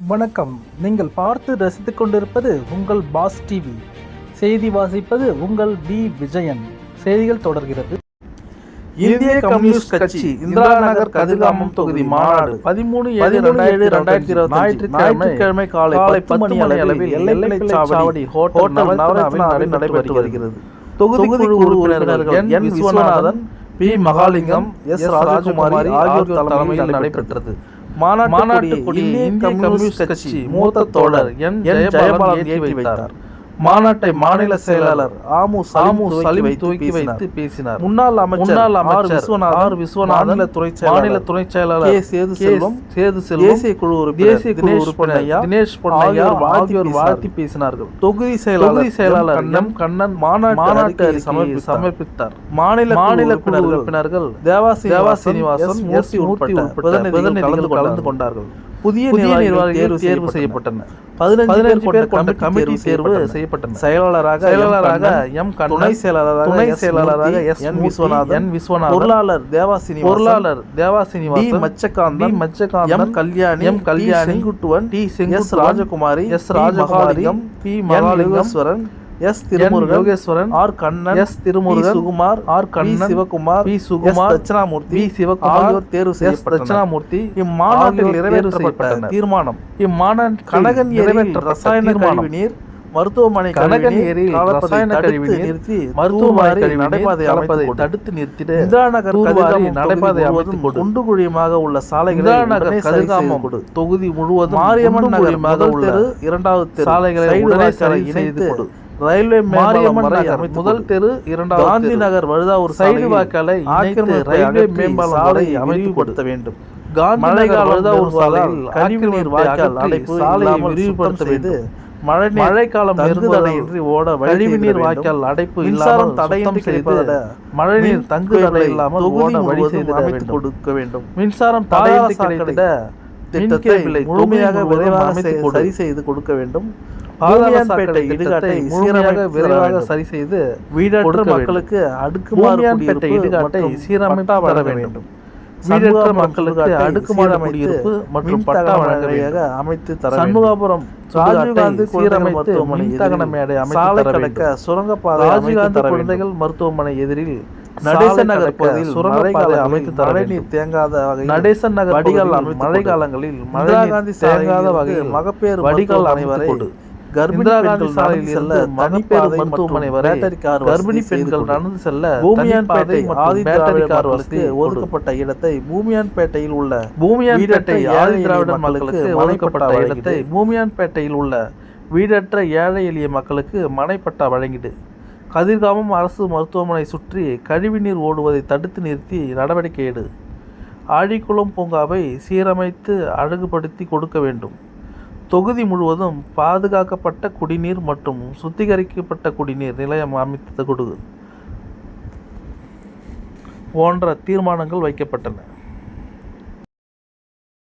வணக்கம். நீங்கள் பார்த்து ரசித்துக் கொண்டிருப்பது உங்கள் பாஸ் டிவி. செய்தி வாசிப்பது உங்கள் பி விஜயன். செய்திகள் தொடர்கிறது. இந்திய கம்யூனிஸ்ட் கட்சி இந்திரா நகர் கதிர்காமம் தொகுதி மாநாடு பதிமூணு ஏழு ரெண்டாயிரத்தி ரெண்டாயிரத்தி இருபத்தி ஞாயிற்றுக்கிழமை காலை பத்து மணி அளவில் சாவடி ஹோட்டல் நவரத்னாவில் நடைபெற்று வருகிறது. தொகுதி குழு உறுப்பினர்கள் N Viswanathan P. Mahalingam S. Rajakumari ஆகியோர் தலைமையில் நடைபெற்றது. மாநாட்டு கொடி இந்திய கம்யூனிஸ்ட் கட்சி மூத்த தோழர் என் ஜெயபாலன் ஏற்றி வைத்தார். மாநாட்டை மாநில செயலாளர் ஆமு சாமு சலிம் தூக்கி வைத்து பேசினார். முன்னாள் அமைச்சர் முன்னாள் அமைச்சர் விஸ்வநாதன் ஆர் விஸ்வநாதன் மாநில துறை மாநில துணை செயலாளர் கே சேது செல்வம் சேது செல்வம் தேசிய குழு தேசிய குழு உறுப்பினர் தினேஷ் பொன்னையா ஆகியோர் வாழ்த்தி பேசினார்கள். தொகுதி செயலாளர் தொகுதி செயலாளர் எம் கண்ணன் மாநாட்டு மாநாட்டு சமர்ப்பித்தார். மாநில மாநில குழு உறுப்பினர்கள் தேவாசி தேவாசீனிவாசன் மூர்த்தி உட்பட்ட பிரதிநிதிகள் கலந்து கொண்டார்கள். புதிய நிர்வாகிகள் தேர்வு செய்யப்பட்டன பதினஞ்சு பேர் கொண்ட கமிட்டி தேர்வு செய்யப்பட்டன செயலாளராக செயலாளராக எம் துணை செயலாளராக துணை செயலாளராக S N Viswanathan N Viswanathan பொருளாளர் தேவாசினி பொருளாளர் Devasini D Machakanth Machakanth M Kalyani M Kalyani Senguttuvan D S Rajakumari S Rajakumari P Mahalingeswaran S Thirumurugan Yogeswaran R Kannan S Thirumurugan Sukumar R Kannan Sivakumar P Sukumar Dakshinamurthy P Sivakumar ஆகியோர் தேர்வு செய்யப்பட்ட தட்சணாமூர்த்தி இம்மாநாட்டில் நிறைவேற்றப்பட்ட தீர்மானம். இம்மாநாட்டு கனகன் நிறைவேற்ற ரசாயன கழிவு நீர் மருத்துவமனை கனகன் ஏரியில் ரசாயன கழிவு நிறுத்தி மருத்துவமனை நடைபாதை அமைப்பதை தடுத்து நிறுத்திட. இந்திரா நகர் நடைபாதை அமைத்து குண்டு குழியமாக உள்ள சாலைகளை நகர் கதிர்காமம் தொகுதி முழுவதும் மாரியம்மன் நகரமாக உள்ள இரண்டாவது சாலைகளை உடனே இணைத்து கொடு. ரயில்வே மாரியம்மன் நகர் முதல் தெரு இரண்டாவது காந்தி நகர் வழுதாவூர் சைடு இணைத்து ரயில்வே மேம்பாலம் சாலை அமைத்து கொடுத்த வேண்டும். மழைக்கால வழுதாவூர் சாலையில் கழிவு நீர் வாய்க்கால் அடைப்பு சாலையை விரிவுபடுத்த வேண்டும். மழை மழைக்காலம் தடையின்றி ஓட கழிவு நீர் வாய்க்கால் அடைப்பு மின்சாரம் தடையின்றி செய்து மழை நீர் தங்கு தடை இல்லாமல் ஓட வழி செய்து அமைத்து கொடுக்க வேண்டும். மின்சாரம் தடையின்றி கிடைத்திட திட்டத்தை முழுமையாக விரைவாக சரி செய்து கொடுக்க வேண்டும். பாதாளப்பேட்டை இடுகாட்டை முழுமையாக விரைவாக சரி செய்து வீடற்ற மக்களுக்கு அடுக்குமாறுபேட்டை இடுகாட்டை சீரமைத்து தர வேண்டும். வீடற்ற மக்களுக்கு அடுக்குமாறு குடியிருப்பு மற்றும் பட்டா வழங்க அமைத்து தர சண்முகாபுரம் ராஜீவ்காந்தி சீரமைத்து மின்தகன மேடை சாலை கடக்க சுரங்கப்பாதை ராஜீவ்காந்தி குழந்தைகள் மருத்துவமனை எதிரில் நடேசன் நகர் பகுதியில் சுரங்கப்பாதை அமைத்து தர தேங்காத வகையில் நடேசன் நகர் வடிகால் மழை காலங்களில் மழை காந்தி தேங்காத வகையில் மகப்பேறு வடிகால் அனைவரை கர்ப்பிணி சாலையில் செல்ல மணிப்பேறு மருத்துவமனை வரை கர்ப்பிணி பெண்கள் நடந்து செல்ல பூமியான்பேட்டை ஆதி பேட்டரி கார் வசதி ஒதுக்கப்பட்ட இடத்தை பூமியான்பேட்டையில் உள்ள பூமியான்பேட்டை ஆதி திராவிட மக்களுக்கு ஒதுக்கப்பட்ட இடத்தை பூமியான்பேட்டையில் உள்ள வீடற்ற ஏழை எளிய மக்களுக்கு மனைப்பட்டா வழங்கிடு. கதிர்காமம் அரசு மருத்துவமனை சுற்றி கழிவுநீர் ஓடுவதை தடுத்து நிறுத்தி நடவடிக்கை எடு. ஆழிக்குளம் பூங்காவை சீரமைத்து அழகுபடுத்தி கொடுக்க வேண்டும். தொகுதி முழுவதும் பாதுகாக்கப்பட்ட குடிநீர் மற்றும் சுத்திகரிக்கப்பட்ட குடிநீர் நிலையம் அமைத்து கொடு. போன்ற தீர்மானங்கள் வைக்கப்பட்டன.